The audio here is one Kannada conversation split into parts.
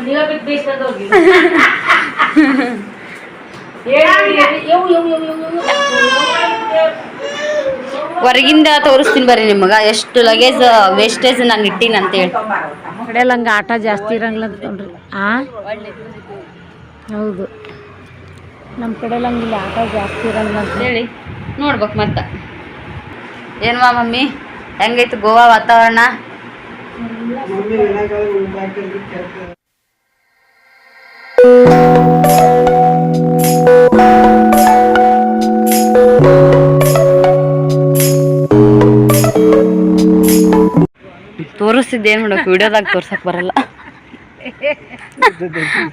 ನೀವೇ ಬಿಟ್ಟು ಹೋಗಿ. ಹೊರಗಿಂದ ತೋರಿಸ್ತೀನಿ ಬರ್ರಿ ನಿಮಗೆ. ಎಷ್ಟು ಲಗೇಜ್ ವೇಸ್ಟೇಜ್ ನಾನು ಇಟ್ಟೀನಿ ಅಂತೇಳಿ ಹೇಳ್ತೀನಿ ಹಂಗೆ ಆಟ ಜಾಸ್ತಿ ಇರಂಗಿಲ್ಲ ಅಂತ ನೋಡ್ರಿ. ಆ? ಹೌದು. ನಮ್ಮ ಕಡೆ ಹಂಗೆ ಹಂಗಿಲ್ಲ ಆಟ ಜಾಸ್ತಿ ಇರಂಗಿಲ್ಲ ಅಂತ ಹೇಳಿ ನೋಡ್ಬೇಕು ಮತ್ತೆ. ಏನ್ವಾ ಮಮ್ಮಿ? ಹೆಂಗೈತೆ ಗೋವಾ ವಾತಾವರಣ? ತೋರಿಸ್ತಿದ್ದೆ ಏನು ಮಾಡೋಕೆ ವಿಡಿಯೋದಾಗ ತೋರ್ಸಕ್ ಬರಲ್ಲ.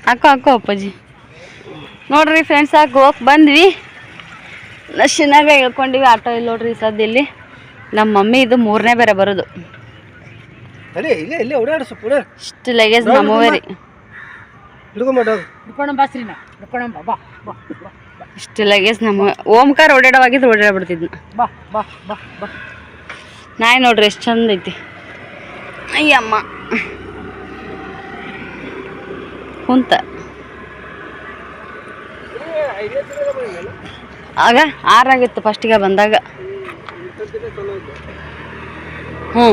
ಹಾಕೋ ಹಾಕೋ, ಅಪ್ಪಾಜಿ. ನೋಡ್ರಿ ಫ್ರೆಂಡ್ಸ್ ಹಾಕಿ ಹೋಗ್ ಬಂದ್ವಿ. ನಶಿನಾಗ ಹೇಳ್ಕೊಂಡಿವಿ, ಆಟೋ ಇಲ್ಲಿ ನೋಡ್ರಿ ಸದ್ಯ ಇಲ್ಲಿ ನಮ್ಮ ಮಮ್ಮಿ ಇದು ಮೂರನೇ ಬೇರೆ ಬರೋದು. ಅಡಿ ಇಲ್ಲೇ ಇಲ್ಲೇ ಓಡಾಡು ಸ್ವಲ್ಪ ಓಡಾಡು ಇಷ್ಟು ಲಗೇಜ್ ನಮ್ಮವೇ ರೀ ಹಿಡ್ಕೊಂಬಿಟ್ಟು ಹಿಡ್ಕೊಂಡು ಬಸ್ರಿ ನಾ ಹಿಡ್ಕೊಂಡು ಬಾ ಬಾ ಬಾ ಬಾ ಇಷ್ಟು ಲಗೇಜ್ ನಮ್ಮ ಓಂಕಾರ ಓಡಾಡವಾಗಿದ್ದು ಓಡಾಡ್ಬಿಡ್ತಿದ್ನ. ಬಾ ಬಾ ಬಾ ಬಾ. ನಾಯಿ ನೋಡ್ರಿ ಎಷ್ಟು ಚಂದ ಐತಿ. ಅಯ್ಯಮ್ಮ. ಕುಂತ. ಆಗ ಆರಾಗಿತ್ತು ಫಸ್ಟಿಗೆ ಬಂದಾಗ. ಹ್ಞೂ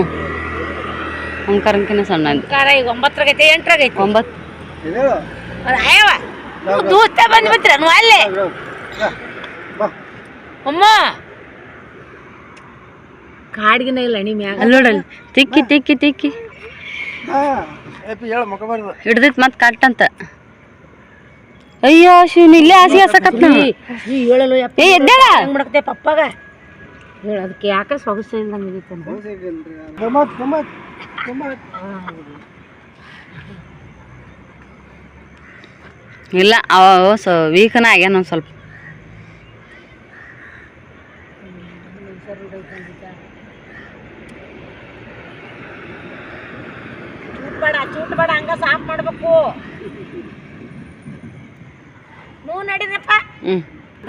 ಅಂಕರಂಕಿನ ಸಣ್ಣ ಇದ್ದ. ಕಾರ ಈಗ ಒಂಬತ್ತರಾಗೈತೆ ಎಂಟರಾಗೈತೆ. ಒಂಬತ್ತು. ಅದು ಆಯವ ಬಂದು ದೂಸ್ತ ಬಂದ್ಬಿಟ್ರ ನೀವು ಅಲ್ಲೇ. ಬಾ ಅಮ್ಮ. ಕಾಡ್ಗಿನ ಇಲ್ಲ ನೀ ಮ್ಯಾಗ. ನೋಡಲ್ಲ ತಿಕ್ಕಿ ತಿಕ್ಕಿ ತಿಕ್ಕಿ. ಹಾಂ ಏಪಿ ಹೇಳು ಮುಖಬಾರ್ದು ಹಿಡ್ದಿತ್ತು ಮತ್ತೆ ಕಟ್ ಅಂತ. ಅಯ್ಯೋ ಶಿವನ್ ಇಲ್ಲೇ ಹಾಸಿಗೆ ಹಸಕತ್ ನೀ ಹೇಳಲು ಏ ಎದ್ದೇಳ. ಪಪ್ಪಾಗ? ಹೇಳ ಅದಕ್ಕೆ ಯಾಕೆ ಸೊಗಸು ಇಲ್ದಂಗೆ ಇದೈತೆ ಗಮ್ಮತ್ ಗಮ್ಮತ್ ಗಮ್ಮತ್. ಇಲ್ಲ ಅವ ಸೊ ವೀಕನ ಆಗ್ಯಾನ ಒಂದು ಸ್ವಲ್ಪ. ಚೂಟ್ ಬೇಡ ಚೂಟ್ ಬೇಡ ಹಂಗ ಸಾಫ್ ಮಾಡ್ಬೇಕು. ಹ್ಞೂ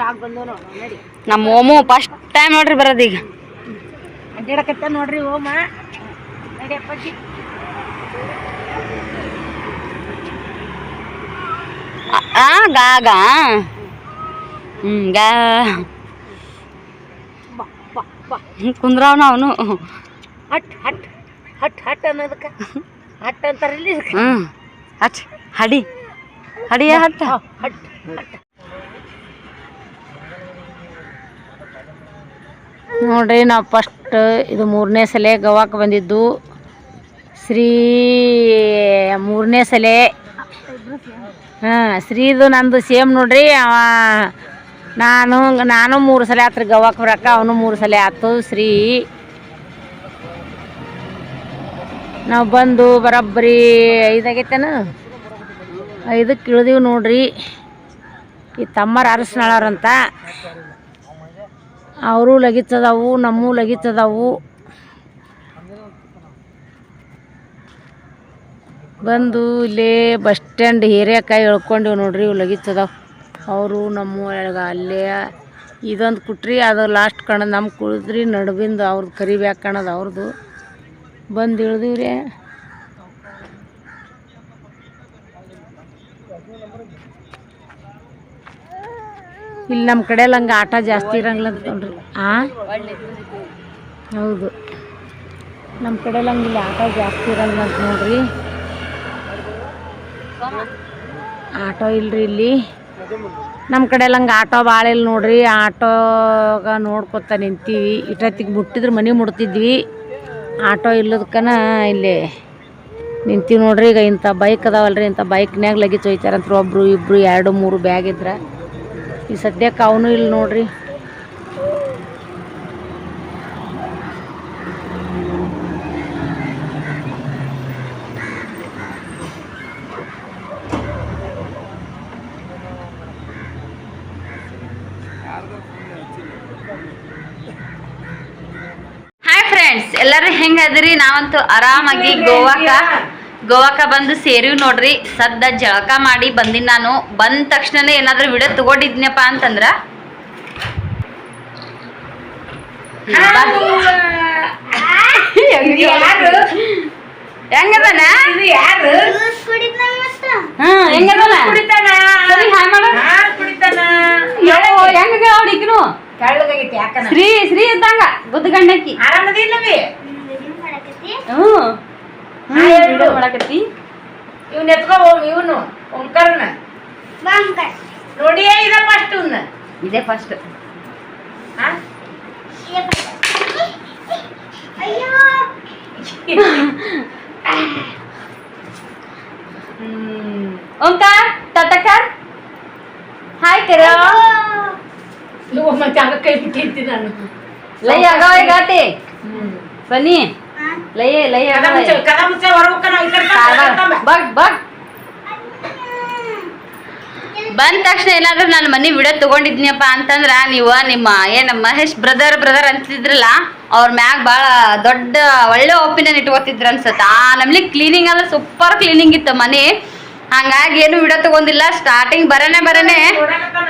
ಆಗ ಬಂದು ನಡಿ ನಮ್ಮ ಓಮು ಫಸ್ಟ್ ಟೈಮ್ ನೋಡ್ರಿ ಬರೋದು ಈಗ. ಅಡ್ಡಾಡಕತ್ತ ನೋಡ್ರಿ ಓಮ. ನಡಿಯಪ್ಪಾಜಿ ಆ- ಗಾ ಗಾ. ಹ್ಞೂ ಗಾ. ಕುಂದ್ರವನ ಅವನು. ಹಟ್ ಹಟ್ ಹಟ್ ಹಟ್ ಅನ್ನೋದಕ್ಕೆ. ಹಟ್ ಅಂತಾರಲ್ಲಿ ಹ್ಞೂ ಹಟ್ ಹಡಿ. ಹಡಿಯ ಹಟ್. ಹಟ್ ಹಟ್. ನೋಡ್ರಿ, ನಾವು ಫಸ್ಟ್ ಇದು ಮೂರನೇ ಸಲೆ ಗವಾಕ್ ಬಂದಿದ್ದು. ಶ್ರೀ ಮೂರನೇ ಸಲೆ. ಹಾಂ, ಶ್ರೀದು ನಂದು ಸೇಮ್ ನೋಡ್ರಿ ನಾನು ನಾನು ಮೂರು ಸಲ ಆತ್ರಿ ಗವಾಕ್ ಬರಕ್ಕೆ ಅವನು ಮೂರು ಸಲ ಆತು. ಶ್ರೀ ನಾವು ಬಂದು ಬರೋಬ್ಬರಿ ಐದಾಗೈತೇನ? ಐದಕ್ಕೆ ಇಳಿದೀವಿ ನೋಡ್ರಿ. ಈ ತಮ್ಮರ ಅರಸನಾಳವ್ರಂತ. ಅವರು ಲಗಿತದವು, ನಮ್ಮೂ ಲಗಿತದವು. ಬಂದು ಇಲ್ಲೇ ಬಸ್ ಸ್ಟ್ಯಾಂಡ್ ಹೀರೆಕಾಯಿ ಎಳ್ಕೊಂಡಿವಿ ನೋಡ್ರಿ ಇವು ಲಗಿತದವು. ಅವರು, ನಮ್ಮ ಅಲ್ಲೇ. ಇದೊಂದು ಕುಟ್ರಿ, ಅದು ಲಾಸ್ಟ್ ಕಣದ್ ನಮ್ಮ ಕುಳಿದ್ರಿ, ನಡುವಿಂದ ಅವ್ರದ್ದು ಕರಿಬೇಕು ಕಣದ ಅವ್ರದ್ದು ಬಂದು ಇಳ್ದಿವ್ರಿ. ಇಲ್ಲಿ ನಮ್ಮ ಕಡೆ ಎಲ್ಲ ಹಂಗೆ ಆಟ ಜಾಸ್ತಿ ಇರಂಗಿಲ್ಲ ಅಂತ ನೋಡ್ರಿ. ಆ? ಹೌದು. ನಮ್ಮ ಕಡೆ ಹಂಗೆ ಇಲ್ಲಿ ಆಟ ಜಾಸ್ತಿ ಇರಂಗಿಲ್ಲ ಅಂತ ನೋಡ್ರಿ. ಆಟೋ ಇಲ್ರಿ ಇಲ್ಲಿ. ನಮ್ಮ ಕಡೆ ಎಲ್ಲ ಹಂಗೆ ಆಟೋ ಭಾಳ ಇಲ್ಲ ನೋಡ್ರಿ. ಆಟೋಗ ನೋಡ್ಕೊತ ನಿಂತೀವಿ. ಇಟ್ಟೊತ್ತಿಗೆ ಮುಟ್ಟಿದ್ರೆ ಮನೆ ಮುಡ್ತಿದ್ವಿ ಆಟೋ ಇಲ್ಲದಕ್ಕನ ಇಲ್ಲಿ ನಿಂತೀವಿ ನೋಡ್ರಿ. ಈಗ ಇಂಥ ಬೈಕ್ ಅದಾವಲ್ರಿ. ಇಂಥ ಬೈಕ್ನ್ಯಾಗ ಲಗೇಜ್ ಒಯ್ತಾರಂತ್ರಿ ಒಬ್ಬರು ಇಬ್ಬರು ಎರಡು, ಮೂರು ಬ್ಯಾಗ್ ಇದ್ರೆ. ಈ ಸದ್ಯಕ್ಕೆ ಅವನು ಇಲ್ಲಿ ನೋಡ್ರಿ. ಹಾಯ್ ಫ್ರೆಂಡ್ಸ್ ಎಲ್ಲರೂ ಹೆಂಗದ್ರಿ ನಾವಂತೂ ಆರಾಮಾಗಿ ಗೋವಾಕ. ಗೋವಾಕ ಬಂದು ಸೇರಿವ್ ನೋಡ್ರಿ. ಸದ್ದ ಜಳಕ ಮಾಡಿ ಬಂದಿನಿ ನಾನು. ಬಂದ ತಕ್ಷಣನೇ ಏನಾದ್ರೂ ವಿಡಿಯೋ ತಗೊಂಡಿದ್ನಪ್ಪ ಅಂತಂದ್ರ. ಹೆಂಗದಾನ ಶ್ರೀ ಶ್ರೀ ಇದ್ದಂಗ ಗುದ್ದ ಗಂಡಕ್ಕಿ ಆರಾಮದಿಲ್ಲವಿ. ವಿಡಿಯೋ ಮಾಡಕತ್ತಿ? ಇವ್ನ ಎತ್ಕೋ ಹೋಗ್ ಇವನು ಓಂಕಾರನ. ನೋಡಿಯೇ ಇದೆ ಫಸ್ಟ್ ಇವ್ನ. ಇದೇ ಫಸ್ಟ್ ಓಂಕಾರ ತಟಕರ್ ಹಾಯ್ ಕರ. ಮತ್ತೆ ಆಗ ಕೈ ಬಿಟ್ಟಿರ್ತೀನಿ ನಾನು. ಲೈ ಹ್ಮ್. ಬನ್ನಿ. ಲೈ ಲೈ ಕದ ಆಗವ ಮುಚ್ಚ ಕದ ಮುಚ್ಚ ಹೊರಬೇಕ ನಾವು ಈ ಕಡೆ ಬಾ. ಬಗ್ ಬಗ್. ಬಂದ ತಕ್ಷಣ ಏನಾದ್ರೂ ನಾನು ಮನೆ ವಿಡಿಯೋ ತಗೊಂಡಿದ್ನಿಯಪ್ಪ ಅಂತಂದ್ರ ನೀವು ನಿಮ್ಮ ಏನ ಮಹೇಶ್ ಬ್ರದರ್ ಬ್ರದರ್ ಅಂತಿದ್ರಲ್ಲ ಅವ್ರ ಮ್ಯಾಗ ಭಾಳ ದೊಡ್ಡ ಒಳ್ಳೆ ಒಪಿನಿಯನ್ ಇಟ್ಕೋತಿದ್ರ ಅನ್ಸತ್ತ. ಆ ನಮ್ಲಿ ಕ್ಲೀನಿಂಗ್ ಅಂದ್ರೆ ಸೂಪರ್ ಕ್ಲೀನಿಂಗ್ ಇತ್ತು ಮನೆ. ಹಂಗಾಗಿ ಏನು ವಿಡಿಯೋ ತಗೊಂಡಿಲ್ಲ. ಸ್ಟಾರ್ಟಿಂಗ್ ಬರನೆ ಬರನೆ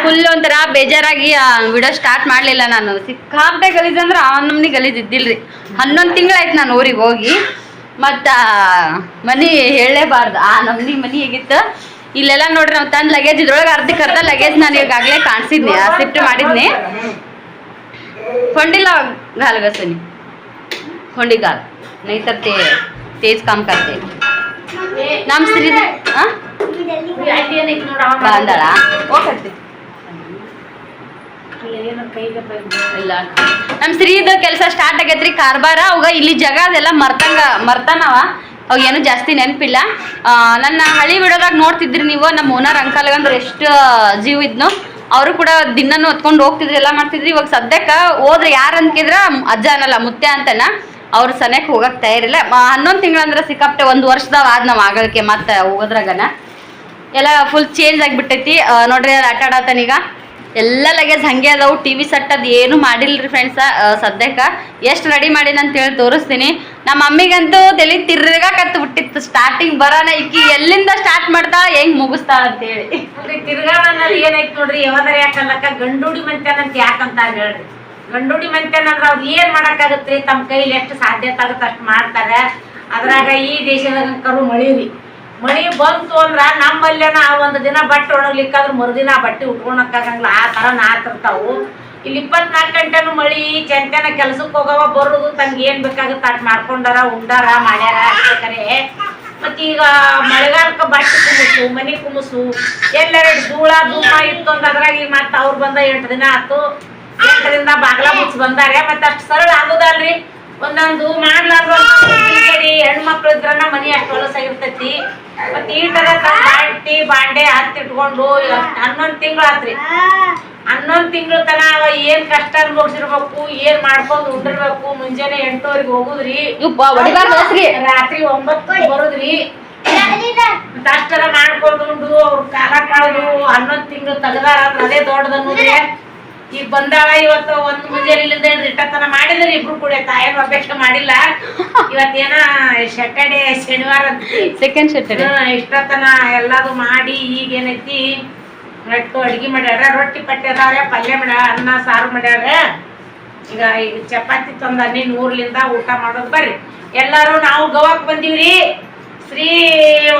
ಫುಲ್ ಒಂಥರ ಬೇಜಾರಾಗಿ ವಿಡಿಯೋ ಸ್ಟಾರ್ಟ್ ಮಾಡಲಿಲ್ಲ ನಾನು. ಸಿಕ್ಕಾಪಟ್ಟೆ ಗಲೀಜ್ ಅಂದ್ರೆ ಆ ನಮ್ನಿ ಗಲೀಜ್ ಇದ್ದಿಲ್ರಿ. ಹನ್ನೊಂದು ತಿಂಗಳಾಯ್ತು ನಾನು ಊರಿಗೆ ಹೋಗಿ. ಮತ್ತು ಮನಿ ಹೇಳಲೇಬಾರ್ದು ಆ ನಮ್ನಿ ಮನಿ ಹೇಗಿತ್ತು? ಇಲ್ಲೆಲ್ಲ ನೋಡ್ರಿ ನಾವು ತಂದು ಲಗೇಜ್ ಇದ್ರೊಳಗೆ ಅರ್ಧಕ್ಕೆ ಅರ್ಧ ಲಗೇಜ್ ನಾನು ಈಗಾಗಲೇ ಕಾಣಿಸಿದ್ನಿ. ಆ ಶಿಫ್ಟ್ ಮಾಡಿದ್ನಿ. ಹೊಂಡಿಲ್ಲ ಗಾಲ್ಗಸನಿ ಹೊಂಡಿಗಾಲ್ ನೈತರ ತೇಜ್ ಕಾಮ್ ಕರ್ತೇನೆ ನಮ್ಮ ಶ್ರೀ ಬಂದಳ ಶ್ರೀದ ಕೆಲಸ ಸ್ಟಾರ್ಟ್ ಆಗೈತ್ರಿ. ಕಾರ್ಬಾರ ಅವಾಗ ಇಲ್ಲಿ ಜಗ ಅದೆಲ್ಲ ಮರ್ತಂಗ ಮರ್ತಾನವ. ಅವಾಗ ಏನು ಜಾಸ್ತಿ ನೆನಪಿಲ್ಲ. ನನ್ನ ಹಳಿ ಬಿಡೋದಾಗ ನೋಡ್ತಿದ್ರಿ ನೀವು ನಮ್ಮ ಓನರ್ ಅಂಕಲ್ಗಂದ್ರೆ ಎಷ್ಟು ಜೀವ ಇದ್ನು. ಅವರು ಕೂಡ ದಿನನೂ ಹೊತ್ಕೊಂಡು ಹೋಗ್ತಿದ್ರು ಎಲ್ಲ ಮಾಡ್ತಿದ್ರಿ. ಇವಾಗ ಸದ್ಯಕ್ಕೆ ಹೋದ್ರೆ ಯಾರು ಅನ್ಕಿದ್ರ ಅಜ್ಜ ಅನ್ನಲ್ಲ ಮುತ್ತೆ ಅಂತನ. ಅವ್ರು ಸನೇಕ್ ಹೋಗಕ್ ತಯಾರಿಲ್ಲ ಹನ್ನೊಂದು ತಿಂಗಳಂದ್ರೆ ಸಿಕ್ಕಾಪಟ್ಟೆ ಒಂದು ವರ್ಷದಾವ ಆದ್ ನಾವು ಆಗಲಿಕ್ಕೆ ಮತ್ತೆ ಹೋಗೋದ್ರಾಗನ. ಎಲ್ಲ ಫುಲ್ ಚೇಂಜ್ ಆಗಿಬಿಟ್ಟೈತಿ. ನೋಡ್ರಿ ಆಟ ಆಡತನೀಗ ಎಲ್ಲ ಲಗೇಜ್ ಹಂಗೆ ಅದಾವು. ಟಿ ವಿ ಸೆಟ್ ಅದು ಏನು ಮಾಡಿಲ್ರಿ ಫ್ರೆಂಡ್ಸ ಸದ್ಯಕ್ಕೆ. ಎಷ್ಟು ರೆಡಿ ಮಾಡೀನಿ ಅಂತ ಹೇಳಿ ತೋರಿಸ್ತೀನಿ. ನಮ್ಮ ಮಮ್ಮಿಗಂತೂ ತಲೆ ತಿರ್ಗಾಕತ್ತು ಬಿಟ್ಟಿತ್ತು. ಸ್ಟಾರ್ಟಿಂಗ್ ಬರೋಣ ಈಕಿ ಎಲ್ಲಿಂದ ಸ್ಟಾರ್ಟ್ ಮಾಡ್ತಾ, ಹೆಂಗ್ ಮುಗಿಸ್ತಾ ಅಂತೇಳಿ ಅನ್ನೋದು ಏನೈತಿ ನೋಡ್ರಿ ಯಾವ್ದಾರ ಯಾಕಲ್ಲಕ್ಕ ಗಂಡೂಡಿ ಮಂತ್ಯಾನಂತ ಯಾಕಂತ ಹೇಳ್ರಿ. ಗಂಡೂಡಿ ಮಂತ್ಯಾನ ಅಂದ್ರೆ ಅವ್ರು ಏನ್ ಮಾಡಕ್ಕಾಗತ್ರಿ ತಮ್ಮ ಕೈಲಿ ಎಷ್ಟು ಸಾಧ್ಯತೆ ಆಗುತ್ತೆ ಅಷ್ಟು ಮಾಡ್ತಾರೆ. ಅದ್ರಾಗ ಈ ದೇಶದಾಗ ಕರು ಮಳಿ ರೀ ಮಳಿ ಬಂತು ಅಂದ್ರ ನಮ್ಮಲ್ಲೇನ ಒಂದು ದಿನ ಬಟ್ಟೆ ಒಣಗ್ಲಿಕ್ಕಾದ್ರ ಮರುದಿನ ಬಟ್ಟೆ ಉಟ್ಕೊಳಕ್ಕಾಗಂಗಿಲ್ಲ. ಆ ತರ ನಾತಿರ್ತಾವು. ಇಲ್ಲಿ ಇಪ್ಪತ್ನಾಲ್ಕು ಗಂಟೆನು ಮಳಿ, ಚಂತೆನ ಕೆಲ್ಸಕ್ಕೆ ಹೋಗವ, ಬರುದು, ತಂಗೆ ಏನ್ ಬೇಕಾಗುತ್ತೆ ಅಟ್ ಮಾಡ್ಕೊಂಡಾರ, ಉಂಡಾರ, ಮಾಡ್ಯಾರ ಅಷ್ಟೇ ಮತ್ತೆ ಈಗ ಮಳೆಗಾಲಕ್ಕೆ ಬಟ್ಟೆ ಕುಮಸು ಮನೆ ಕುಮಸು ಎಲ್ಲೆರಡು ಧೂಳ ಧೂಮ ಇತ್ತು ಅಂದ್ರೆ ಅದ್ರಾಗ ಈಗ ಮತ್ತೆ ಅವ್ರು ಬಂದ ಎಂಟು ದಿನ ಆತು. ಎಂಟರಿಂದ ಬಾಗ್ಲಾ ಮುಚ್ಚಿ ಬಂದಾರೆ. ಮತ್ತೆ ಅಷ್ಟು ಸರಳ ಆಗೋದಲ್ರಿ. ಒಂದೊಂದು ಮಾಡ್ಲಾರ್ದು ಹೆಣ್ಮಕ್ಳು ಇದ್ರನ ಮನಿ ಅಷ್ಟು ಹೊಲಸಾಗಿರ್ತೈತಿ ಮತ್ತೆ ಈ ತರ ಬಾಟಿ ಬಾಂಡೆ ಹತ್ತಿಟ್ಕೊಂಡು ಹನ್ನೊಂದು ತಿಂಗಳು ಆತ್ರಿ ಹನ್ನೊಂದು ತಿಂಗಳ ತನ ಏನ್ ಕಷ್ಟ ಅನ್ಭವಿಸಿರ್ಬೇಕು ಏನ್ ಮಾಡ್ಕೊಂಡು ಉಂಡಿರ್ಬೇಕು ಮುಂಜಾನೆ ಎಂಟುವರೆಗೆ ಹೋಗುದ್ರಿ. ರಾತ್ರಿ ಒಂಬತ್ತು ಬರುದ್ರಿ. ಮತ್ತ್ ಅಷ್ಟೆಲ್ಲ ಮಾಡ್ಕೊಂಡು ಉಂಡು ಅವ್ರ ಕಾಲ ಕಳೆದು ಹನ್ನೊಂದು ತಿಂಗಳು ತೆಗ್ದಾರ ಅದೇ ದೊಡ್ಡದನ್ನುದ್ರೆ ಈಗ ಬಂದಾಳ ಇವತ್ತು ಒಂದ್ ಮುಂಜಾನೆಲಿಂದ ಇಲ್ಲಿಂದ ಇಟ್ಟತನ ಮಾಡಿದ್ರಿ? ಇಬ್ರು ಕೂಡ ತಾಯಿ ಅಪೇಕ್ಷೆ ಮಾಡಿಲ್ಲ. ಇವತ್ತೇನ ಸಟರ್ಡೆ ಶನಿವಾರ ಸೆಕೆಂಡ್ ಸಟರ್ಡೆ ಇಷ್ಟತನ ಎಲ್ಲದು ಮಾಡಿ ಈಗ ಏನೈತಿ? ರೊಟ್ಟಿ ಅಡ್ಗಿ ಮಾಡ್ಯಾರ. ರೊಟ್ಟಿ ಪಟ್ಟಿ ಪಲ್ಯ ಮಾಡ್ಯಾರ ಅನ್ನ ಸಾರು ಮಾಡ್ಯಾರ. ಈಗ ಈಗ ಚಪಾತಿ ನೀನ್ ಊರ್ಲಿಂದ ಊಟ ಮಾಡೋದು ಬರ್ರಿ. ಎಲ್ಲಾರು ನಾವು ಗೋವಾಕ್ ಬಂದೀವ್ರಿ. ಶ್ರೀ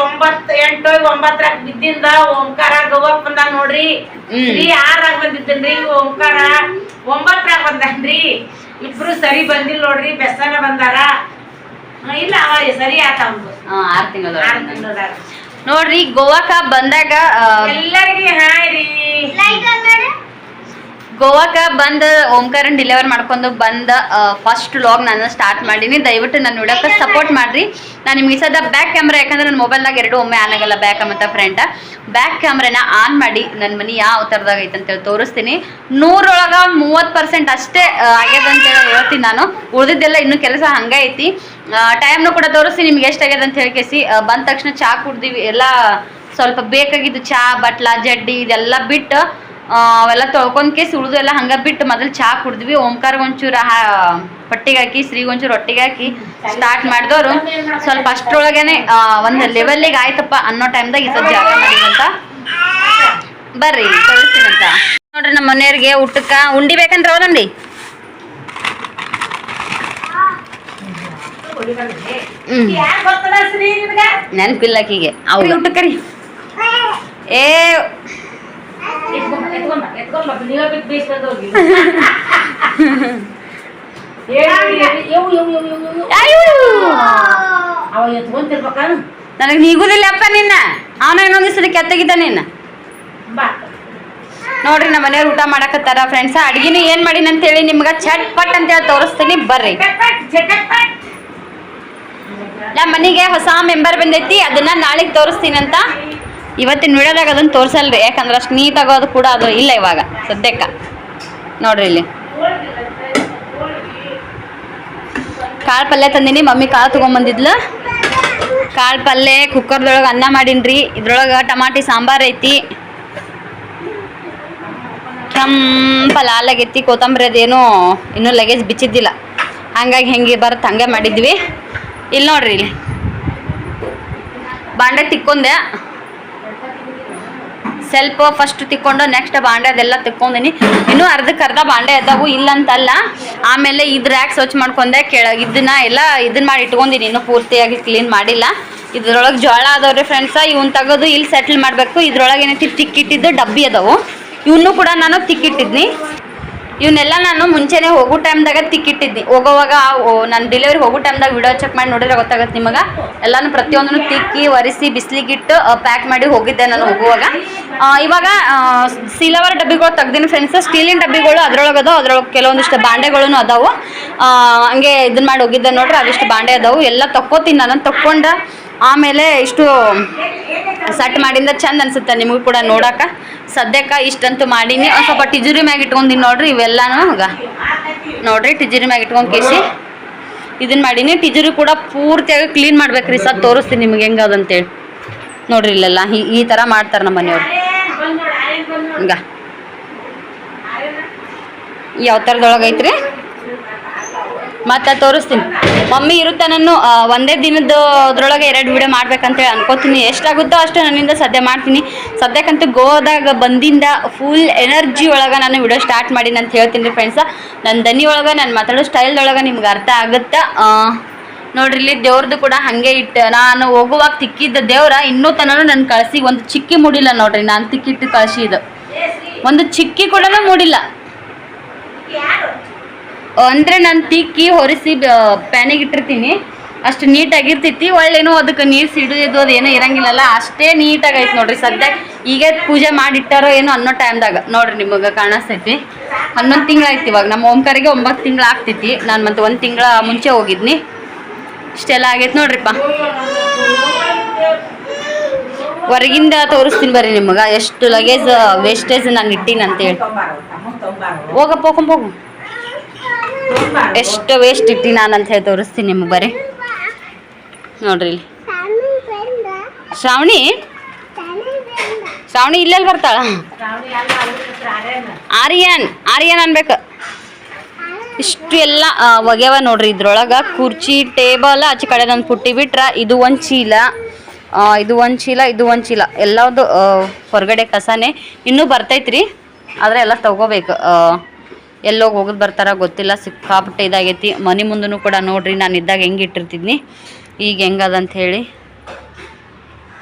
ಒಂಬತ್ತು ಎಂಟು ಒಂಬತ್ತರಾಗ ಬಿದ್ದಿಂದ ಓಂಕಾರ ಗೋವಾಕ್ ಬಂದ ನೋಡ್ರಿ. ಶ್ರೀ ಆರಾಗ ಬಂದಿದ್ದನ್ರಿ ಓಂಕಾರ? ಒಂಬತ್ತರಾಗ ಬಂದನ್ರಿ. ಇಬ್ರು ಸರಿ ಬಂದಿಲ್ಲ ನೋಡ್ರಿ ಬೆಸನ ಬಂದಾರ. ಇಲ್ಲ ಸರಿ ಆತ ಅವ್ನ್ದು. ಆರು ತಿಂಗಳು ಆರ್ ತಿಂಗಳ ನೋಡ್ರಿ ಗೋವಾಕ ಬಂದಾಗ ಎಲ್ಲರಿಗೆ ಹಾಯ್ ರೀ. ಗೋವಾಕ ಬಂದ ಓಂಕಾರನ್ ಡಿಲಿವರ್ ಮಾಡ್ಕೊಂಡು ಬಂದ ಫಸ್ಟ್ ವ್ಲಾಗ್ ನಾನು ಸ್ಟಾರ್ಟ್ ಮಾಡೀನಿ. ದಯವಿಟ್ಟು ನನ್ನ ನೋಡೋಕೆ ಸಪೋರ್ಟ್ ಮಾಡ್ರಿ. ನಾನು ನಿಮ್ಗೆ ಸದ ಬ್ಯಾಕ್ ಕ್ಯಾಮ್ರಾ ಯಾಕಂದ್ರೆ ನನ್ನ ಮೊಬೈಲ್ನಾಗ ಎರಡು ಒಮ್ಮೆ ಆನ್ ಆಗಲ್ಲ ಬ್ಯಾಕ್ ಮತ್ತು ಫ್ರಂಟ್ ಬ್ಯಾಕ್ ಕ್ಯಾಮ್ರಾನ ಆನ್ ಮಾಡಿ ನನ್ನ ಮನೆ ಯಾವ ಥರದಾಗ ಐತೆ ಅಂತೇಳಿ ತೋರಿಸ್ತೀನಿ. ನೂರೊಳಗೆ ಮೂವತ್ತು ಪರ್ಸೆಂಟ್ ಅಷ್ಟೇ ಆಗ್ಯದ ಅಂತೇಳಿ ಹೇಳ್ತೀನಿ ನಾನು. ಉಳಿದಿದ್ದೆಲ್ಲ ಇನ್ನೂ ಕೆಲಸ ಹಂಗೆ ಐತಿ. ಟೈಮ್ನು ಕೂಡ ತೋರಿಸ್ತೀನಿ ನಿಮ್ಗೆ ಎಷ್ಟು ಆಗ್ಯದ ಅಂತ ಹೇಳ್ಕೇಸಿ. ಬಂದ ತಕ್ಷಣ ಚಹಾ ಕುಡ್ದಿವಿ. ಎಲ್ಲ ಸ್ವಲ್ಪ ಬೇಕಾಗಿದ್ದು ಚಹಾ ಬಟ್ಲ, ಜಡ್ಡಿ ಇದೆಲ್ಲ ಬಿಟ್ಟು ಅವೆಲ್ಲ ತೊಳ್ಕೊಂಡ್ ಕೇಸ್ ಎಲ್ಲ ಹಂಗ ಬಿಟ್ಟು ಮೊದಲು ಚಹಾ ಕುಡಿದ್ವಿ. ಓಂಕಾರ ಒಂಚೂರು ಪಟ್ಟಿಗೆ ಹಾಕಿ ಶ್ರೀಗೆ ಒಂಚೂರು ಹೊಟ್ಟಿಗೆ ಹಾಕಿ ಸ್ಟಾರ್ಟ್ ಮಾಡಿದವರು. ಸ್ವಲ್ಪ ಅಷ್ಟ್ರೊಳಗೇನೆ ಒಂದು ಲೆವೆಲ್ಲಿಗೆ ಆಯ್ತಪ್ಪ ಅನ್ನೋ ಟೈಮ್ದಾಗ ಈ ಸದ್ಯ ಆಟ ಮಾಡಿದಂತ ಬರ್ರಿ ಕಳಿಸ್ತೀನಂತ. ನೋಡ್ರಿ ನಮ್ಮ ಮನೆಯವ್ರಿಗೆ ಊಟಕ್ಕ ಉಂಡಿ ಬೇಕಂದ್ರೆ ಹ್ಮ್. ನೆನಪಿಲ್ಲ ಆಕಿಗೆ. ಅವ್ರಿಗೆ ಊಟ ಕರಿ ಏ ನನಗೆ ನೀಗುದಿಲ್ಲಪ್ಪ ನಿನ್ನ ಅವನ ಇನ್ನೊಂದು ಸಲ ಕೆತ್ತಗಿದ್ದ ನಿನ್ನ ನೋಡ್ರಿ ನಮ್ಮ ಮನೆಯವ್ರು ಊಟ ಮಾಡಕತ್ತಾರ ಫ್ರೆಂಡ್ಸ್ ಅಡ್ಗಿನ ಏನ್ ಮಾಡಿನ ಅಂತ ಹೇಳಿ ನಿಮ್ಗ ಚಟ್ ಪಟ್ ಅಂತ ಹೇಳಿ ತೋರಿಸ್ತೀನಿ ಬರ್ರಿ ನಮ್ಮ ಮನೆಗೆ ಹೊಸ ಮೆಂಬರ್ ಬಂದೈತಿ ಅದನ್ನ ನಾಳೆಗೆ ತೋರಿಸ್ತೀನಂತ ಇವತ್ತಿನ ವಿಡಿಯೋದಾಗ ಅದನ್ನು ತೋರ್ಸಲ್ರಿ. ಯಾಕಂದ್ರೆ ಅಷ್ಟು ನೀ ತಗೋದು ಕೂಡ ಅದು ಇಲ್ಲ ಇವಾಗ, ಸದ್ಯಕ್ಕ. ನೋಡ್ರಿ ಇಲ್ಲಿ. ಕಾಳು ಪಲ್ಯ ತಂದಿನಿ, ಮಮ್ಮಿ ಕಾಳು ತೊಗೊಂಬಂದಿದ್ಲು. ಕಾಳು ಪಲ್ಯ ಕುಕ್ಕರ್ದೊಳಗೆ ಅನ್ನ ಮಾಡೀನ್ರಿ. ಇದ್ರೊಳಗೆ ಟಮಾಟಿ, ಸಾಂಬಾರ್ ಐತಿ. ಕೆಂಪ ಲಾಲ್ ಆಗೈತಿ, ಕೊತ್ತಂಬರಿ ಅದೇನು, ಇನ್ನೂ ಲಗೇಜ್ ಬಿಚ್ಚಿದ್ದಿಲ್ಲ. ಹಂಗಾಗಿ ಹೆಂಗೆ ಬರುತ್ತೆ ಹಂಗೆ ಮಾಡಿದ್ವಿ. ಇಲ್ಲಿ ನೋಡ್ರಿ ಇಲ್ಲಿ. ಬಾಂಡೆ ತಿಕ್ಕೊಂಡೆ. ಸ್ವಲ್ಪ ಫಸ್ಟ್ ತಿಕ್ಕೊಂಡು ನೆಕ್ಸ್ಟ್ ಬಾಂಡೆ ಅದೆಲ್ಲ ತಿಕ್ಕೊಂಡಿನಿ ಇನ್ನೂ ಅರ್ಧಕ್ಕೆ ಅರ್ಧ ಬಾಂಡೆ ಅದಾವು ಇಲ್ಲ ಅಂತಲ್ಲ ಆಮೇಲೆ ಇದ್ರ ರ್ಯಾಕ್ ಸ್ವಚ್ಛ ಮಾಡ್ಕೊಂಡೆ ಕೆಳಗೆ ಇದನ್ನ ಎಲ್ಲ ಇದನ್ನ ಮಾಡಿ ಇಟ್ಕೊಂಡಿನಿ. ಇನ್ನೂ ಪೂರ್ತಿಯಾಗಿ ಕ್ಲೀನ್ ಮಾಡಿಲ್ಲ. ಇದ್ರೊಳಗೆ ಜೋಳ ಅದಾವ್ರಿ ಫ್ರೆಂಡ್ಸ ಇವನ್ ತೆಗೆದು ಇಲ್ಲಿ ಸೆಟ್ಲ್ ಮಾಡಬೇಕು. ಇದ್ರೊಳಗೆ ಏನೈತಿ, ತಿಕ್ಕಿಟ್ಟಿದ್ದು ಡಬ್ಬಿ ಅದಾವು. ಇವನ್ನೂ ಕೂಡ ನಾನು ತಿಕ್ಕಿಟ್ಟಿದ್ನಿ. ಇವನ್ನೆಲ್ಲ ನಾನು ಮುಂಚೆನೆ ಹೋಗೋ ಟೈಮ್ದಾಗ ತಿಕ್ಕಿಟ್ಟಿದ್ನಿ ಹೋಗೋವಾಗ ನಾನು ಡೆಲಿವರಿ ಹೋಗೋ ಟೈಮ್ದಾಗ ವಿಡಿಯೋ ಚೆಕ್ ಮಾಡಿ ನೋಡಿದ್ರೆ ಗೊತ್ತಾಗುತ್ತೆ ನಿಮಗೆ. ಎಲ್ಲಾನು ಪ್ರತಿಯೊಂದನ್ನು ತಿಕ್ಕಿ, ಒರೆಸಿ, ಬಿಸಿಲಿಗಿಟ್ಟು ಪ್ಯಾಕ್ ಮಾಡಿ ಹೋಗಿದ್ದೆ ನಾನು ಹೋಗುವಾಗ. ಇವಾಗ ಸಿಲವರ್ ಡಬ್ಬಿಗಳು ತೆಗ್ದೀನಿ ಫ್ರೆಂಡ್ಸ್ ಸ್ಟೀಲಿನ ಡಬ್ಬಿಗಳು ಅದ್ರೊಳಗೆ ಅದಾವೆ, ಅದ್ರೊಳಗೆ ಕೆಲವೊಂದಿಷ್ಟು ಬಾಂಡೆಗಳು ಅದಾವೆ. ಹಂಗೆ ಇದನ್ನ ಮಾಡಿ ಹೋಗಿದ್ದೆ ನೋಡ್ರಿ, ಅದಿಷ್ಟು ಬಾಂಡೆ ಅದಾವು. ಎಲ್ಲ ತಕ್ಕೋತೀನಿ ನಾನು. ತಕ್ಕೊಂಡ ಆಮೇಲೆ ಇಷ್ಟು ಸೆಟ್ ಮಾಡಿಂದ ಚಂದ ಅನ್ಸುತ್ತೆ ನಿಮಗೂ ಕೂಡ ನೋಡಾಕ. ಸದ್ಯಕ್ಕೆ ಇಷ್ಟಂತೂ ಮಾಡೀನಿ. ಒಂದು ಸ್ವಲ್ಪ ಟಿಜುರಿ ಮ್ಯಾಗ ಇಟ್ಕೊಂಡಿನಿ ನೋಡ್ರಿ ಇವೆಲ್ಲನೂ ಹಂಗ ನೋಡ್ರಿ ಟಿಜುರಿ ಮ್ಯಾಗ ಇಟ್ಕೊಂಡು ಕೇಸಿ. ಇದನ್ನ ಮಾಡೀನಿ. ಟಿಜುರಿ ಕೂಡ ಪೂರ್ತಿಯಾಗಿ ಕ್ಲೀನ್ ಮಾಡ್ಬೇಕ್ರಿ ಸರ್. ತೋರಿಸ್ತೀನಿ ನಿಮ್ಗೆ ಹೆಂಗೆ ಅದಂತೇಳಿ ನೋಡ್ರಿ ಇಲ್ಲೆಲ್ಲ ಈ ಈ ಥರ ಮಾಡ್ತಾರೆ ನಮ್ಮ ಮನೆಯವ್ರು ಹಂಗ ಯಾವ ಥರದೊಳಗೆ ಐತ್ರಿ ಮತ್ತೆ ತೋರಿಸ್ತೀನಿ. ಮಮ್ಮಿ ಇರುತ್ತೆ ನಾನು ಒಂದೇ ದಿನದ ಅದ್ರೊಳಗೆ ಎರಡು ವಿಡಿಯೋ ಮಾಡ್ಬೇಕಂತೇಳಿ ಅನ್ಕೋತೀನಿ. ಎಷ್ಟಾಗುತ್ತೋ ಅಷ್ಟು ನನ್ನಿಂದ ಸದ್ಯ ಮಾಡ್ತೀನಿ. ಸದ್ಯಕ್ಕಂತೂ ಗೋವಾದಾಗ ಬಂದಿಂದ ಫುಲ್ ಎನರ್ಜಿ ಒಳಗೆ ನಾನು ವಿಡಿಯೋ ಸ್ಟಾರ್ಟ್ ಮಾಡೀನಿ ಅಂತ ಹೇಳ್ತೀನಿ ರೀ ಫ್ರೆಂಡ್ಸ ನನ್ನ ದನಿ ಒಳಗೆ, ನಾನು ಮಾತಾಡೋ ಸ್ಟೈಲ್ದೊಳಗೆ ನಿಮ್ಗೆ ಅರ್ಥ ಆಗುತ್ತೆ? ನೋಡ್ರಿ, ಇಲ್ಲಿ ದೇವ್ರದ್ದು ಕೂಡ ಹಾಗೆ ಇಟ್ಟು ನಾನು ಹೋಗುವಾಗ ತಿಕ್ಕಿದ್ದ ದೇವ್ರ ಇನ್ನೂ ತನೂ ನನ್ನ ಕಳಿಸಿ ಒಂದು ಚಿಕ್ಕಿ ಮೂಡಿಲ್ಲ ನೋಡ್ರಿ. ನಾನು ತಿಕ್ಕಿಟ್ಟು ಕಳಿಸಿದ್ದು. ಒಂದು ಚಿಕ್ಕಿ ಕೂಡ ಮೂಡಿಲ್ಲ. ಅಂದ್ರೆ ನಾನು ತಿಕ್ಕಿ ಹೊರಿಸಿ ಪ್ಯಾನಿಗೆ ಇಟ್ಟಿರ್ತೀನಿ. ಅಷ್ಟು ನೀಟಾಗಿರ್ತೈತಿ. ಒಳ್ಳೇನು ಅದಕ್ಕೆ ನೀರು ಸಿಡಿಯೋದು ಅದೇನೋ ಇರಂಗಿಲ್ಲಲ್ಲ. ಅಷ್ಟೇ ನೀಟಾಗಿ ಐತಿ ನೋಡ್ರಿ. ಸದ್ಯ ಈಗ ಪೂಜೆ ಮಾಡಿಟ್ಟಾರೋ ಏನೋ ಅನ್ನೋ ಟೈಮ್ದಾಗ ನೋಡ್ರಿ ನಿಮಗೆ ಕಾಣಿಸ್ತೈತಿ. ಹನ್ನೊಂದು ತಿಂಗಳಾಯ್ತು ಇವಾಗ. ನಮ್ಮ ಓಂಕಾರಿಗೆ ಒಂಬತ್ತು ತಿಂಗಳು ಆಗ್ತೈತಿ. ನಾನು ಮತ್ತೆ ಒಂದು ತಿಂಗಳ ಮುಂಚೆ ಹೋಗಿದ್ನಿ. ಇಷ್ಟೆಲ್ಲ ಆಗೈತೆ ನೋಡ್ರಿಪ್ಪ. ಹೊರಗಿಂದ ತೋರಿಸ್ತೀನಿ ಬರ್ರಿ ನಿಮಗೆ. ಎಷ್ಟು ಲಗೇಜ್ ವೇಸ್ಟೇಜ್ ನಾನು ಇಟ್ಟೀನಿ ಅಂತೇಳಿ ಹೋಗಪ್ಪ, ಹೋಗು. ಎಷ್ಟು ವೇಸ್ಟ್ ಇಟ್ಟಿ ನಾನು ಅಂತ ಹೇಳಿ ತೋರಿಸ್ತೀನಿ ನಿಮಗೆ ಬರೀ ನೋಡ್ರಿ ಇಲ್ಲಿ. ಶ್ರಾವಣಿ? ಶ್ರಾವಣಿ ಇಲ್ಲೆಲ್ಲಿ ಬರ್ತಾಳ? ಆರ್ಯನ್ ಆರ್ಯನ್ ಅನ್ಬೇಕು. ಇಷ್ಟು ಎಲ್ಲ ಒಗೆವ ನೋಡ್ರಿ ಇದ್ರೊಳಗೆ. ಕುರ್ಚಿ, ಟೇಬಲ್, ಆಚೆ ಕಡೆ ನಾನು ಪುಟ್ಟಿ ಬಿಟ್ರ ಇದು ಒಂದು ಚೀಲ. ಇದು ಒಂದು ಚೀಲ, ಇದು ಒಂದು ಚೀಲ. ಎಲ್ಲದು ಹೊರಗಡೆ ಕಸನೇ. ಇನ್ನೂ ಬರ್ತೈತ್ರಿ. ಆದರೆ ಎಲ್ಲ ತಗೋಬೇಕು. ಎಲ್ಲೋಗಿ ಹೋಗೋದು ಬರ್ತಾರ ಗೊತ್ತಿಲ್ಲ, ಸಿಕ್ಕಾಪಟ್ಟೆ ಇದಾಗೈತಿ. ಮನೆ ಮುಂದೂ ಕೂಡ ನೋಡ್ರಿ, ನಾನು ಇದ್ದಾಗ ಹೆಂಗೆ ಇಟ್ಟಿರ್ತಿದ್ನಿ. ಈಗ ಹೆಂಗದಂತ ಹೇಳಿ.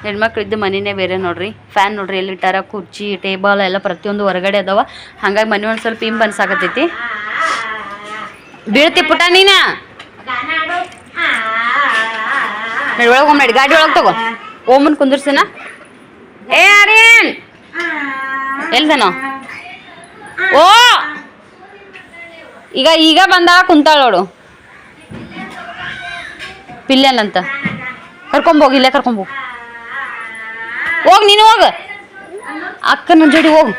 ಹೆಣ್ಮಕ್ಳಿದ್ದು ಮನೆಯೇ ಬೇರೆ ನೋಡ್ರಿ. ಫ್ಯಾನ್ ನೋಡ್ರಿ ಎಲ್ಲಿ ಇಟ್ಟಾರ ಕುರ್ಚಿ, ಟೇಬಲ್ ಎಲ್ಲ ಪ್ರತಿಯೊಂದು ಹೊರಗಡೆ ಅದಾವ. ಹಂಗಾಗಿ ಮನೆ ಒಂದು ಸ್ವಲ್ಪ ಹಿಂಬ್ ಅನ್ಸಾಕತ್ತೈತಿ. ಬೀಳ್ತಿ ಪುಟ ನೀನ? ಒಳಗೆ ಗಾಡಿ ಒಳಗೆ ತಗೋ. ಓಮನ್ ಕುಂದಿರ್ಸಿನ? ಏ ಅರೇನ್ ಎಲ್ದನೋ? ಓ! ಈಗ ಈಗ ಬಂದಾಗ ಕುಂತಾಳ ನೋಡು. ಪಿಲ್ಲೆಲ್ ಅಂತ ಕರ್ಕೊಂಬೋಗಿ ಇಲ್ಲೇ ಕರ್ಕೊಂಬೋಗು ಹೋಗ್. ನೀನು ಹೋಗ. ಅಕ್ಕನ ಜೋಡಿ ಹೋಗು.